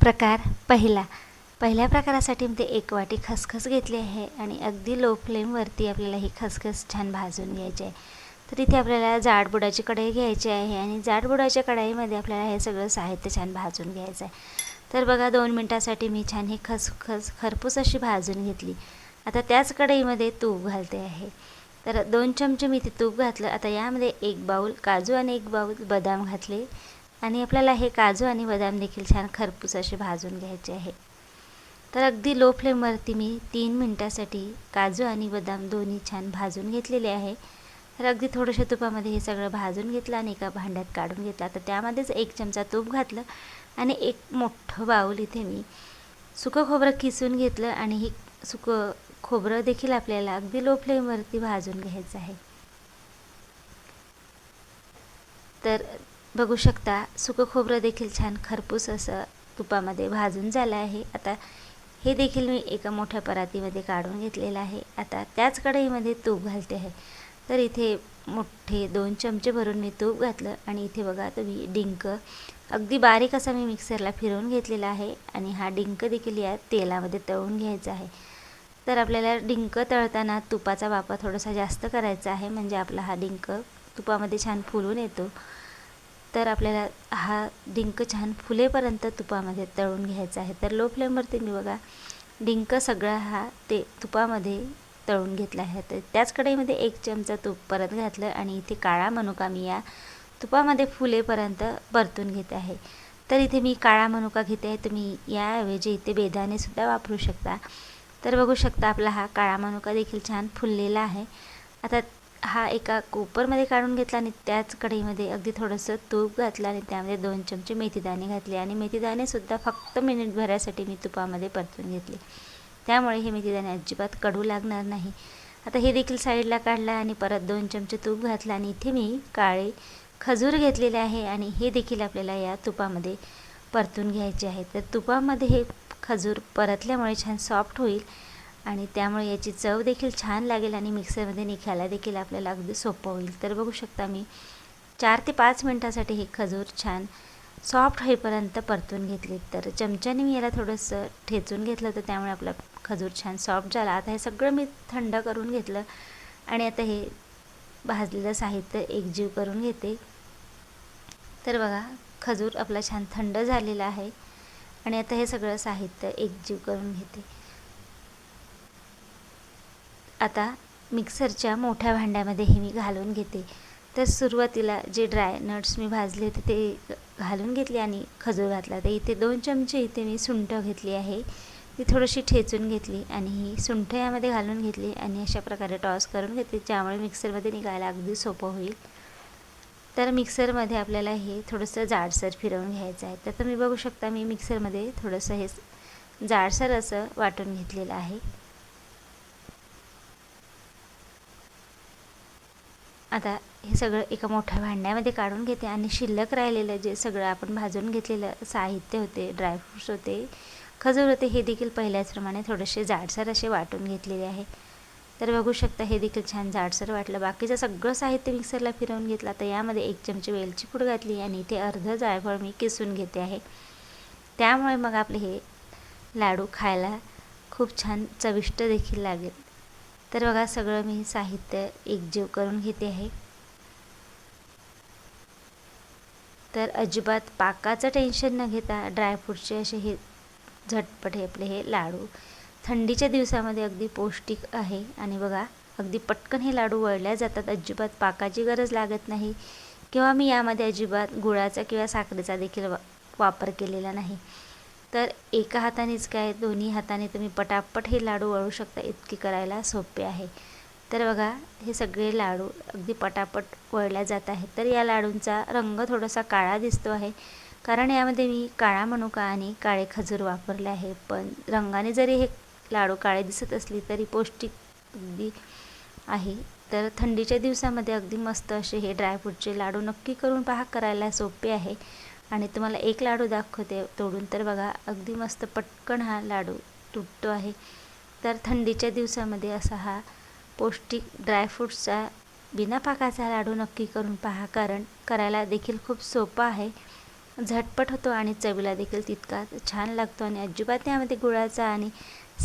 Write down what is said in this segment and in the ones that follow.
प्रकार पहिला. पहिल्या प्रकारासाठी मी ते एक वाटी खसखस घेतली आहे आणि अगदी लो फ्लेमवरती आपल्याला ही खसखस छान भाजून घ्यायची आहे. तर इथे आपल्याला जाडबुडाची कढई घ्यायची आहे आणि जाडबुडाच्या कढाईमध्ये आपल्याला हे सगळं साहित्य छान भाजून घ्यायचं आहे. तर बघा दोन मिनटासाठी मी छान ही खसखस खरपूस अशी भाजून घेतली. आता त्याच कढईमध्ये तूप घालते आहे. तर दोन चमचे मी ते तूप घातलं. आता यामध्ये एक बाऊल काजू आणि एक बाऊल बदाम घातले. आणि आपल्याला हे काजू आणि बदाम देखील छान खरपूस असे भाजून घ्यायचे आहे. तर अगदी लो फ्लेमवरती मी तीन मिनटासाठी काजू आणि बदाम दोन्ही छान भाजून घेतलेले आहे. तर अगदी थोडंशा तुपामध्ये हे सगळं भाजून घेतलं आणि एका भांड्यात काढून घेतलं. तर त्यामध्येच एक चमचा तूप घातलं आणि एक मोठं बाऊल इथे मी सुकं खोबरं किसून घेतलं आणि हे सुकं खोबरं देखील आपल्याला अगदी लो फ्लेमवरती भाजून घ्यायचं आहे. तर बघू शकता सुकं खोबरं देखील छान खरपूस असं तुपामध्ये भाजून झालं आहे. आता हे देखील मी एका मोठ्या परातीमध्ये काढून घेतलेलं आहे. आता त्याच कढईमध्ये तूप घालते आहे. तर इथे मोठे दोन चमचे भरून मी तूप घातलं आणि इथे बघा तुम्ही डिंक. अगदी बारीक असा मी मिक्सरला फिरवून घेतलेला आहे आणि हा डिंक देखील या तेलामध्ये तळून घ्यायचा आहे. तर आपल्याला डिंक तळताना तुपाचा वापर थोडासा जास्त करायचा आहे. म्हणजे आपला हा डिंक तुपामध्ये छान फुलून येतो. तर आपल्याला हा डिंक छान फुलेपर्यंत तुपामध्ये तळून घ्यायचा आहे. तर लो फ्लेमवरती मी बघा डिंक सगळा हा ते तुपामध्ये तळून घेतला आहे. तर त्याच कढईमध्ये एक चमचा तूप परत घातलं आणि इथे काळा मनुका मी या तुपामध्ये फुलेपर्यंत परतून घेते आहे. तर इथे मी काळा मनुका घेते आहे. तुम्ही याऐवजी इथे बेदाणेसुद्धा वापरू शकता. तर बघू शकता आपला हा काळा मनुका देखील छान फुललेला आहे. आता हा एका कुपरमध्ये काढून घेतला आणि त्याच कढईमध्ये अगदी थोडंसं तूप घातलं आणि त्यामध्ये दोन चमचे मेथीदाणे घातले. आणि मेथीदाणेसुद्धा फक्त मिनिटभरासाठी मी तुपामध्ये परतून घेतले. त्यामुळे हे मेथीदाणे अजिबात कडू लागणार नाही. आता हे देखील साईडला काढलं आणि परत दोन चमचे तूप घातलं आणि इथे मी काळे खजूर घेतलेले आहे आणि हे देखील आपल्याला या तुपामध्ये परतून घ्यायचे आहे. तर तुपामध्ये हे खजूर परतल्यामुळे छान सॉफ्ट होईल. आणि त्यामुळे याची चव देखील छान लागेल आणि मिक्सरमध्ये निघायला देखील आपल्याला अगदी सोपं होईल. तर बघू शकता मी चार ते पाच मिनटासाठी हे खजूर छान सॉफ्ट होईपर्यंत परतून घेतले. तर चमच्याने मी याला थोडंसं ठेचून घेतलं तर त्यामुळे आपला खजूर छान सॉफ्ट झाला. आता हे सगळं मी थंड करून घेतलं आणि आता हे भाजलेलं साहित्य एकजीव करून घेते. तर बघा खजूर आपला छान थंड झालेला आहे आणि आता हे सगळं साहित्य एकजीव करून घेते. आता मिक्सरच्या मोठ्या भांड्यामध्ये हे मी घालून घेते. तर सुरुवातीला जे ड्राय नट्स मी भाजले होते ते घालून घेतले आणि खजूर घातला. तर इथे दोन चमचे इथे मी सुंठ घेतली आहे. ती थोडीशी ठेचून घेतली आणि ही सुंठ यामध्ये घालून घेतली आणि अशा प्रकारे टॉस करून घेतली. ज्यामुळे मिक्सरमध्ये निघायला अगदी सोपं होईल. तर मिक्सरमध्ये आपल्याला हे थोडंसं जाडसर फिरवून घ्यायचं आहे. तर तुम्ही बघू शकता मी मिक्सरमध्ये थोडंसं हे जाडसर असं वाटून घेतलेलं आहे. आता हे सगळं एका मोठ्या भांड्यामध्ये काढून घेते आणि शिल्लक राहिलेलं जे सगळं आपण भाजून घेतलेलं साहित्य होते ड्रायफ्रूट्स होते खजूर होते हे देखील पहिल्याचप्रमाणे थोडेसे जाडसर असे वाटून घेतलेले आहे. तर बघू शकता हे देखील छान जाडसर वाटलं. बाकीचं सगळं साहित्य मिक्सरला फिरवून घेतलं. तर यामध्ये एक चमचे वेलची पूड घातली आणि इथे अर्ध जायफळ मी किसून घेते आहे. त्यामुळे मग आपले हे लाडू खायला खूप छान चविष्ट देखील लागेल. तर बघा सगळं मी साहित्य एकजीव करून घेते आहे. तर अजिबात पाकाचं टेन्शन न घेता ड्रायफ्रूटचे असे हे झटपट हे आपले हे लाडू थंडीच्या दिवसामध्ये अगदी पौष्टिक आहे. आणि बघा अगदी पटकन हे लाडू वळल्या जातात. अजिबात पाकाची गरज लागत नाही. किंवा मी यामध्ये अजिबात गुळाचा किंवा साखरेचा देखील वा वापर केलेला नाही. तर एका हातानेच काय दोन्ही हाताने तुम्ही पटापट हे लाडू वळू शकता इतकी करायला सोपे आहे. तर बघा हे सगळे लाडू अगदी पटापट वळल्या जात आहेत. तर या लाडूंचा रंग थोडासा काळा दिसतो आहे. कारण यामध्ये मी काळा मनुका आणि काळे खजूर वापरले आहे. पण रंगाने जरी हे लाडू काळे दिसत असली तरी पौष्टिक अगदी आहे. तर थंडीच्या दिवसामध्ये अगदी मस्त असे हे ड्रायफ्रूटचे लाडू नक्की करून पहा करायला सोपे आहे. आणि तुम्हाला एक लाडू दाखवते तोडून. तर बघा अगदी मस्त पटकन हा लाडू तुटतो आहे. तर थंडीच्या दिवसामध्ये असा हा पौष्टिक ड्रायफ्रूट्सचा बिना पाकाचा लाडू नक्की करून पहा. कारण करायला देखील खूप सोपा आहे. झटपट होतो आणि चवीला देखील तितका छान लागतो आणि अजिबात यामध्ये गुळाचा आणि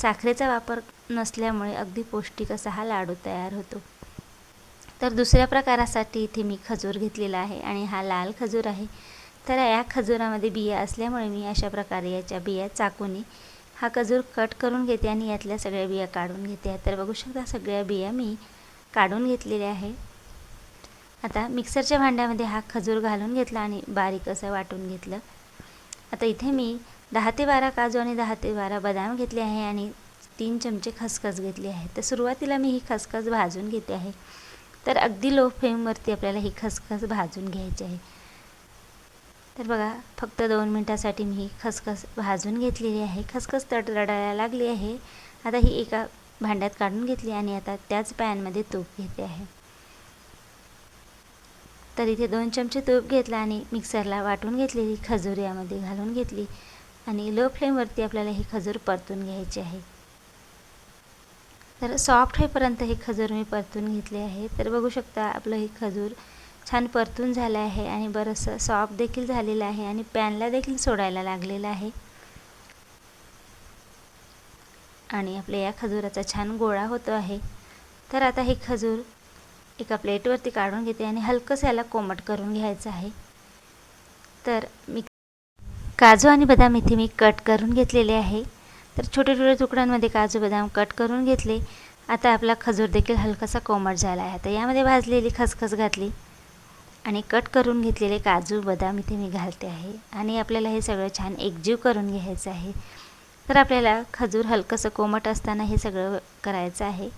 साखरेचा वापर नसल्यामुळे अगदी पौष्टिक असा हा लाडू तयार होतो. तर दुसऱ्या प्रकारासाठी इथे मी खजूर घेतलेला आहे आणि हा लाल खजूर आहे. तर या खजुरामध्ये बिया असल्यामुळे मी अशा प्रकारे याच्या बिया चाकूने हा खजूर कट करून घेते आणि यातल्या सगळ्या बिया काढून घेते. तर बघू शकता सगळ्या बिया मी काढून घेतलेल्या आहे. आता मिक्सरच्या भांड्यामध्ये हा खजूर घालून घेतला आणि बारीक असं वाटून घेतलं. आता इथे मी दहा ते बारा काजू आणि दहा ते बारा बदाम घेतले आहे आणि तीन चमचे खसखस घेतली आहे. तर सुरुवातीला मी ही खसखस भाजून घेते आहे. तर अगदी लो फ्लेमवरती आपल्याला ही खसखस भाजून घ्यायची आहे. तर बघा फक्त दोन मिनटासाठी मी ही खसखस भाजून घेतलेली आहे. खसखस तडतडायला लागली आहे. आता ही एका भांड्यात काढून घेतली आणि आता त्याच पॅनमध्ये तूप घेते आहे. तर इथे दोन चमचे तूप घेतला आणि मिक्सरला वाटून घेतलेली खजूर यामध्ये घालून घेतली आणि लो फ्लेमवरती आपल्याला ही खजूर परतून घ्यायची आहे. तर सॉफ्ट होईपर्यंत हे खजूर मी परतून घेतले आहे. तर बघू शकता आपलं हे खजूर छान परतून झालं आहे आणि बरंचसं सॉफ्ट देखील झालेलं आहे आणि पॅनला देखील सोडायला लागलेलं आहे. आणि आपल्या या खजुराचा छान गोळा होतो आहे. तर आता हे खजूर एका प्लेटवरती काढून घेते आणि हलकंसं याला कोमट करून घ्यायचं आहे. तर मी काजू आणि बदाम इथे मी कट करून घेतलेले आहे. तर छोटे छोटे तुकड्यांमध्ये काजू बदाम कट करून घेतले. आता आपला खजूर देखील हलकासा कोमट झाला आहे. तर यामध्ये भाजलेली खसखस घातली. आणि कट करून घेतलेले काजू बदाम इथे मी घालते आहे. आणि आपल्याला हे सगळं छान एकजीव करून घ्यायचं आहे. तर आपल्याला खजूर हलकंसं कोमट असताना हे सगळं करायचं आहे.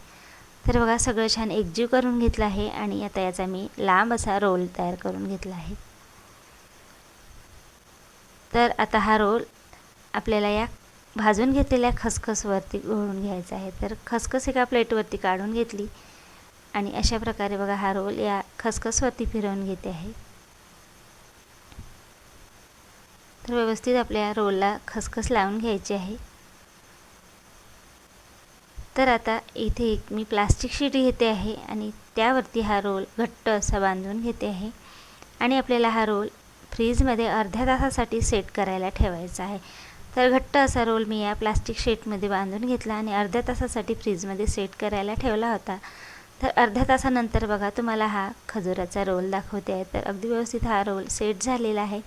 तर बघा सगळं छान एकजीव करून घेतलं आहे आणि आता याचा मी लांब असा रोल तयार करून घेतला आहे. तर आता हा रोल आपल्याला या भाजून घेतलेल्या खसखसवरती घोळून घ्यायचा आहे. तर खसखस एका प्लेटवरती काढून घेतली. आणि अशा प्रकारे बघा हा रोल या खसखसवरती फिरवून घेते आहे. तर व्यवस्थित आपल्या रोलला खसखस लावून घ्यायची आहे. तर आता इथे एक मी प्लास्टिक शीट घेते आहे आणि त्यावरती हा रोल घट्ट असा बांधून घेते आहे. आणि आपल्याला हा रोल फ्रीजमध्ये अर्ध्या तासासाठी सेट करायला ठेवायचा आहे. तर घट्ट असा रोल मी या प्लास्टिक शीटमध्ये बांधून घेतला आणि अर्ध्या तासासाठी फ्रीजमध्ये सेट करायला ठेवला होता. तर अर्ध्या तासानंतर बघा तुम्हाला हा खजुराचा रोल दाखवते आहे. तर अगदी व्यवस्थित हा रोल सेट झालेला आहे.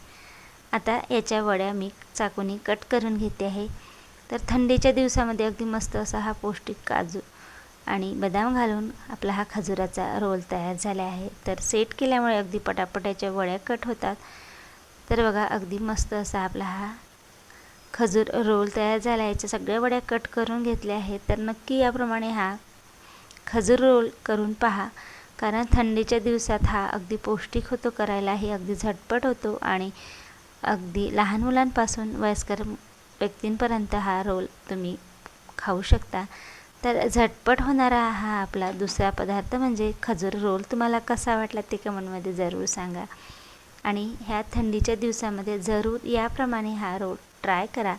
आता याच्या वड्या मी चाकूनी कट करून घेते आहे. तर थंडीच्या दिवसामध्ये अगदी मस्त असा हा पौष्टिक काजू आणि बदाम घालून आपला हा खजुराचा रोल तयार झाला आहे. तर सेट केल्यामुळे अगदी पटापटाच्या वड्या कट होतात. तर बघा अगदी मस्त असा आपला हा खजूर रोल तयार झाला याच्या सगळ्या वड्या कट करून घेतल्या आहेत. तर नक्की याप्रमाणे हा खजूर रोल करून पहा. कारण थंडीच्या दिवसात हा अगदी पौष्टिक होतो करायलाही अगदी झटपट होतो आणि अगदी लहान मुलांपासून वयस्कर व्यक्तींपर्यंत हा रोल तुम्ही खाऊ शकता. तर झटपट होणारा हा आपला दुसरा पदार्थ म्हणजे खजूर रोल. तुम्हाला कसा वाटला ते कमेंटमध्ये जरूर सांगा. आणि ह्या थंडीच्या दिवसामध्ये जरूर याप्रमाणे हा रोल ट्राय करा.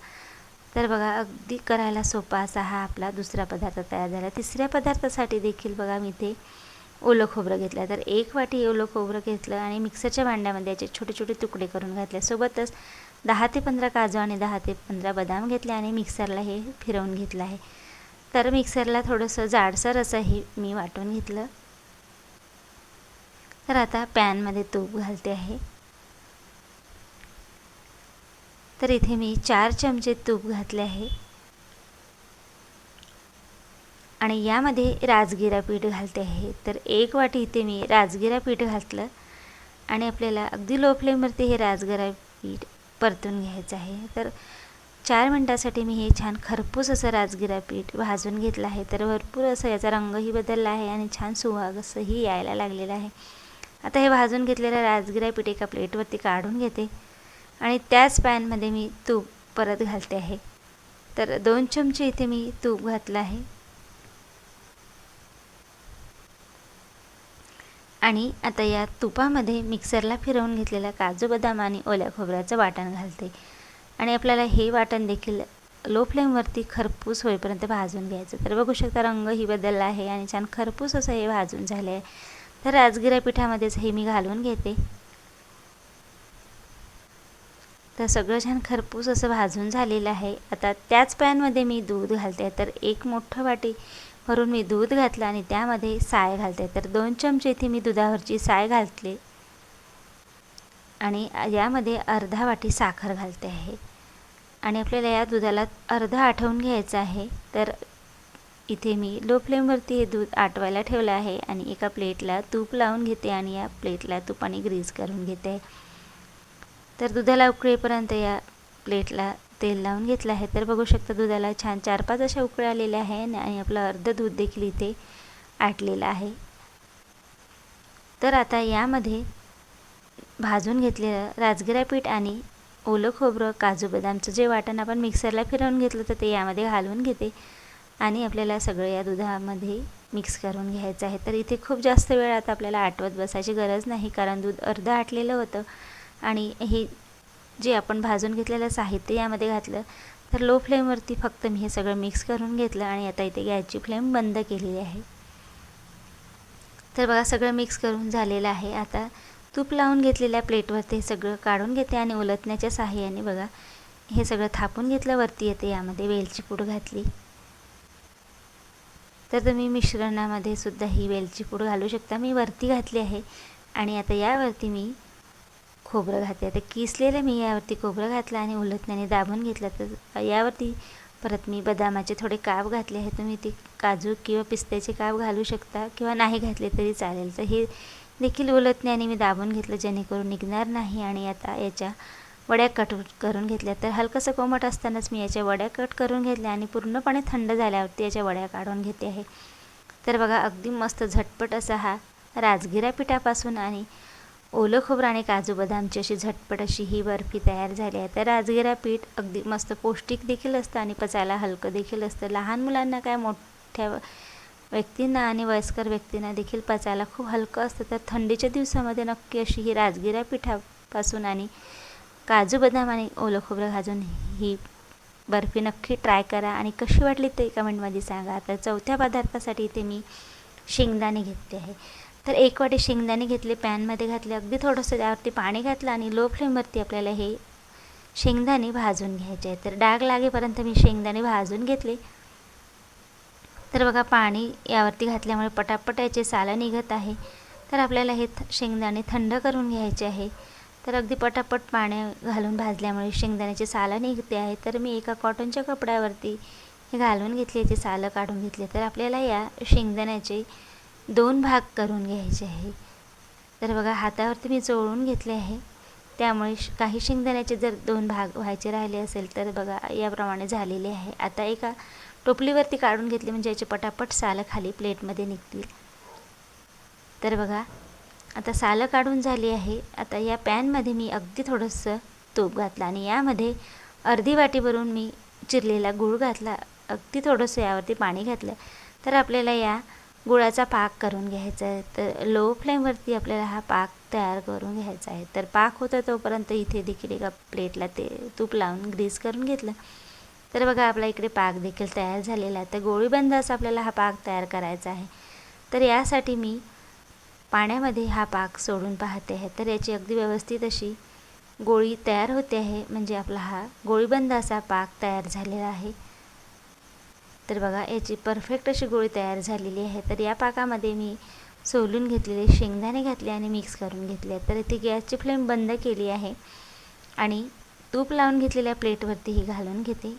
तर बघा अगदी करायला सोपा असा हा आपला दुसरा पदार्थ तयार झाला. तिसऱ्या पदार्थासाठी देखील बघा मी ते ओलं खोबरं घेतलं तर एक वाटी ओलं खोबरं घेतलं आणि मिक्सरच्या भांड्यामध्ये याचे छोटे छोटे तुकडे करून घातले. सोबतच दहा ते पंधरा काजू आणि दहा ते पंधरा बदाम घेतले आणि मिक्सरला हे फिरवून घेतलं आहे. तर मिक्सरला थोडंसं जाडसर असं हे मी वाटून घेतलं. तर आता पॅनमध्ये तूप घालते आहे. तर इथे मी चार चमचे तूप घातले आहे. आणि यामध्ये राजगिरा पीठ घालते आहे. तर एक वाटी इथे मी राजगिरा पीठ घातलं. आणि आपल्याला अगदी लो फ्लेमवरती हे राजगिरा पीठ परतून घ्यायचं आहे. तर चार मिनटासाठी मी हे छान खरपूस असं राजगिरा पीठ भाजून घेतलं आहे. तर भरपूर असं याचा रंगही बदलला आहे आणि छान सुहाग असंही यायला लागलेलं आहे. आता हे भाजून घेतलेलं राजगिरा पीठ एका प्लेटवरती काढून घेते. आणि त्याच पॅनमध्ये मी तूप परत घालते आहे. तर दोन चमचे इथे मी तूप घातलं आहे. आणि आता या तुपामध्ये मिक्सरला फिरवून घेतलेल्या काजू बदाम आणि ओल्या खोबऱ्याचं वाटण घालते. आणि आपल्याला हे वाटण देखील लो फ्लेमवरती खरपूस होईपर्यंत भाजून घ्यायचं. तर बघू शकता रंगही बदलला आहे आणि छान खरपूस असं हे भाजून झालं आहे तर राजगिरा पिठामध्येच हे मी घालून घेते. तर सगळं छान खरपूस असं भाजून झालेलं आहे. आता त्याच पॅनमध्ये मी दूध घालते. तर एक मोठं वाटी भरून मी दूध घातलं आणि त्यामध्ये साय घालते. तर दोन चमचे इथे मी दुधावरची साय घातली आणि यामध्ये अर्धा वाटी साखर घालते आहे. आणि आपल्याला या दुधाला अर्धा आठवून घ्यायचं आहे. तर इथे मी लो फ्लेमवरती हे दूध आटवायला ठेवलं आहे आणि एका प्लेटला तूप लावून घेते आणि या प्लेटला तुपाने ग्रीज करून घेते. तर दुधाला उकळेपर्यंत या प्लेटला तेल लावून घेतलं आहे. तर बघू शकता दुधाला छान चार पाच अशा उकळ्या आलेल्या आहे आणि आपलं अर्ध दूध देखील इथे आटलेलं आहे. तर आता यामध्ये भाजून घेतलेलं राजगिरा पीठ आणि ओलं खोबरं काजू बदामचं जे वाटण आपण मिक्सरला फिरवून घेतलं तर ते यामध्ये घालून घेते आणि आपल्याला सगळं या दुधामध्ये मिक्स करून घ्यायचं आहे. तर इथे खूप जास्त वेळ आता आपल्याला आटवत बसायची गरज नाही कारण दूध अर्धं आटलेलं होतं. आणि हे जे आपण भाजून घेतलेलं साहित्य यामध्ये घातलं तर लो फ्लेमवरती फक्त मी हे सगळं मिक्स करून घेतलं आणि आता इथे गॅसची फ्लेम बंद केलेली आहे. तर बघा सगळं मिक्स करून झालेलं आहे. आता तूप लावून घेतलेल्या प्लेटवरती हे सगळं काढून घेते आणि उलटण्याच्या साह्याने बघा हे सगळं थापून घेतलं वरती येते यामध्ये वेलची पूड घातली. तर तुम्ही मिश्रणामध्ये सुद्धा ही वेलची पूड घालू शकता. मी वरती घातली आहे आणि आता यावरती मी खोबरं घातले आता किसलेलं मी यावरती खोबरं घातलं आणि उलटण्याने दाबून घेतलं. तर यावरती परत मी बदामाचे थोडे काप घातले आहे तुम्ही ते काजू किंवा पिस्त्याचे काप घालू शकता किंवा नाही घातले तरी चालेल. तर हे देखील उलटण्याने मी दाबून घेतलं जेणेकरून निघणार नाही आणि आता याच्या वड्या कट करून घेतल्या. तर हलकंसं कोमट असतानाच मी याच्या वड्या कट करून घेतल्या आणि पूर्णपणे थंड झाल्यावरती याच्या वड्या काढून घेते आहे. तर बघा अगदी मस्त झटपट असा हा राजगिरा पिठापासून आणि ओलं खोबरं आणि काजू बदामची अशी झटपट अशी ही बर्फी तयार झाली आहे. तर राजगिरा पीठ अगदी मस्त पौष्टिक देखील असतं आणि पचायला हलकं देखील असतं. लहान मुलांना काय मोठ्या व्यक्तींना आणि वयस्कर व्यक्तींना देखील पचायला खूप हलकं असतं. तर थंडीच्या दिवसामध्ये नक्की अशी ही राजगिरा पिठापासून आणि काजू बदाम आणि ओलं खोबरं घाजून ही बर्फी नक्की ट्राय करा. आणि कशी वाटली ते कमेंटमध्ये सांगा. तर चौथ्या पदार्थासाठी इथे मी शेंगदाणे घेतले आहे. तर एक वाटी शेंगदाणे घेतले पॅनमध्ये घातले अगदी थोडंसं त्यावरती पाणी घातलं आणि लो फ्लेमवरती आपल्याला हे शेंगदाणे भाजून घ्यायचे आहे तर डाग लागेपर्यंत मी शेंगदाणे भाजून घेतले. तर बघा पाणी यावरती घातल्यामुळे पटापट याचे सालं निघत आहे. तर आपल्याला हे शेंगदाणे थंड करून घ्यायचे आहे. तर अगदी पटापट पाणी घालून भाजल्यामुळे शेंगदाण्याचे सालं निघते आहे. तर मी एका कॉटनच्या कपड्यावरती हे घालून घेतले याचे सालं काढून घेतले. तर आपल्याला या शेंगदाण्याचे दोन भाग करून घ्यायचे आहे. तर बघा हातावरती मी चोळून घेतले आहे. त्यामुळे काही शेंगदाण्याचे जर दोन भाग व्हायचे राहिले असेल तर बघा याप्रमाणे झालेले आहे. आता एका टोपलीवरती काढून घेतले म्हणजे याचे पटापट सालं खाली प्लेटमध्ये निघतील. तर बघा आता सालं काढून झाली आहे. आता या पॅनमध्ये मी अगदी थोडंसं तूप घातलं आणि यामध्ये अर्धी वाटीवरून मी चिरलेला गूळ घातला. अगदी थोडंसं यावरती पाणी घातलं. तर आपल्याला या गुळाचा पाक करून घ्यायचा आहे. तर लो फ्लेमवरती आपल्याला हा पाक तयार करून घ्यायचा आहे. तर पाक होता तोपर्यंत इथे देखील एका प्लेटला ते तूप लावून ग्रीस करून घेतलं. तर बघा आपला इकडे पाक देखील तयार झालेला आहे. तर गोळीबंदास आपल्याला हा पाक तयार करायचा आहे. तर यासाठी मी पाण्यामध्ये हा पाक सोडून पाहते आहे. तर याची अगदी व्यवस्थित अशी गोळी तयार होते आहे. म्हणजे आपला हा गोळीबंद असा पाक तयार झालेला आहे. तर बघा याची परफेक्ट अशी गोळी तयार झालेली आहे. तर या पाकामध्ये मी सोलून घेतलेले शेंगदाणे घातले आणि मिक्स करून घेतले तर इथे गॅसची फ्लेम बंद केली आहे आणि तूप लावून घेतलेल्या प्लेटवरती ही घालून घेते.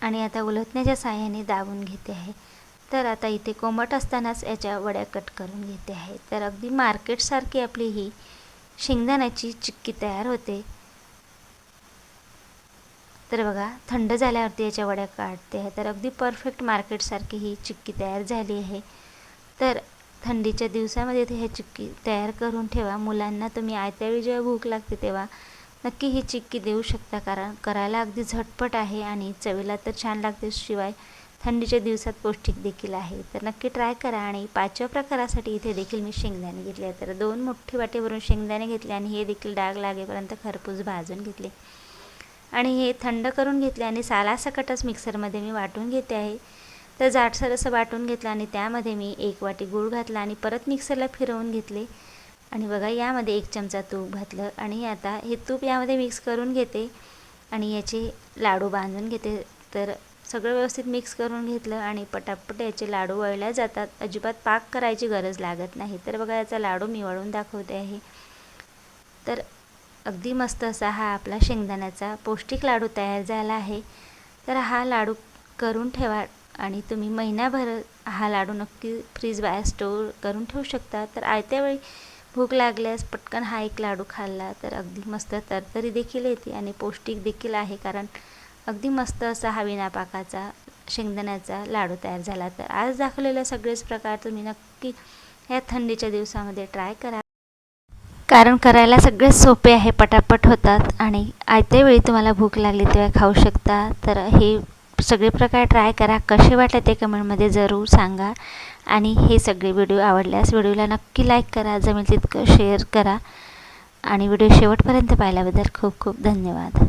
आणि आता उलटण्याच्या साह्याने दाबून घेते आहे. तर आता इथे कोमट असतानाच याच्या वड्या कट करून घेते आहे. तर अगदी मार्केटसारखी आपली ही शेंगदाण्याची चिक्की तयार होते. तर बघा थंड झाल्यावरती याच्या वड्या काढते आहे. तर अगदी परफेक्ट मार्केटसारखी ही चिक्की तयार झाली आहे. तर थंडीच्या दिवसामध्ये ते चिक्की तयार करून ठेवा. मुलांना तुम्ही आयत्यावेळी जेव्हा भूक लागते तेव्हा नक्की ही चिक्की देऊ शकता. कारण करायला अगदी झटपट आहे आणि चवीला तर छान लागते. शिवाय थंडीच्या दिवसात पौष्टिक देखील आहे. तर नक्की ट्राय करा आणि पाचव्या प्रकारासाठी इथे देखील मी शेंगदाणे घेतले तर दोन मोठी वाटेवरून शेंगदाणे घेतले आणि हे देखील डाग लागेपर्यंत खरपूस भाजून घेतले. आणि हे थंड करून घेतले आणि सालासकटच मिक्सरमध्ये मी वाटून घेते आहे. तर जाडसर असं वाटून घेतलं आणि त्यामध्ये मी एक वाटी गूळ घातला आणि परत मिक्सरला फिरवून घेतले. आणि बघा यामध्ये एक चमचा तूप घातलं आणि आता हे तूप यामध्ये मिक्स करून घेते आणि याचे लाडू बांधून घेते. तर सगळं व्यवस्थित मिक्स करून घेतलं आणि पटापट याचे लाडू वळल्या जातात. अजिबात पाक करायची गरज लागत नाही. तर बघा याचा लाडू मी वळून दाखवते आहे. तर अगदी मस्त असा हा आपला शेंगदाण्याचा पौष्टिक लाडू तयार झाला आहे. तर हा लाडू करून ठेवा आणि तुम्ही महिनाभर हा लाडू नक्की फ्रीज बाहेर स्टोर करून ठेवू शकता. तर आयत्या वेळी भूक लागल्यास पटकन हा एक लाडू खाल्ला तर अगदी मस्त तरतरी देखील येते आणि पौष्टिक देखील आहे. कारण अगदी मस्त असा हा विनापाकाचा शेंगदाण्याचा लाडू तयार झाला. तर आज दाखवलेले सगळेच प्रकार तुम्ही नक्की या थंडीच्या दिवसामध्ये ट्राय करा. कारण करायला सगळेच सोपे आहे पटापट होतात. आणि आयत्या वेळी तुम्हाला भूक लागली तेव्हा खाऊ शकता. तर हे सगळे प्रकार ट्राय करा. कसे वाटले ते कमेंटमध्ये जरूर सांगा. आणि हे सगळे व्हिडिओ आवडल्यास व्हिडिओला नक्की लाईक करा. जमेल तितकं शेअर करा. आणि व्हिडिओ शेवटपर्यंत पाहिल्याबद्दल खूप खूप धन्यवाद.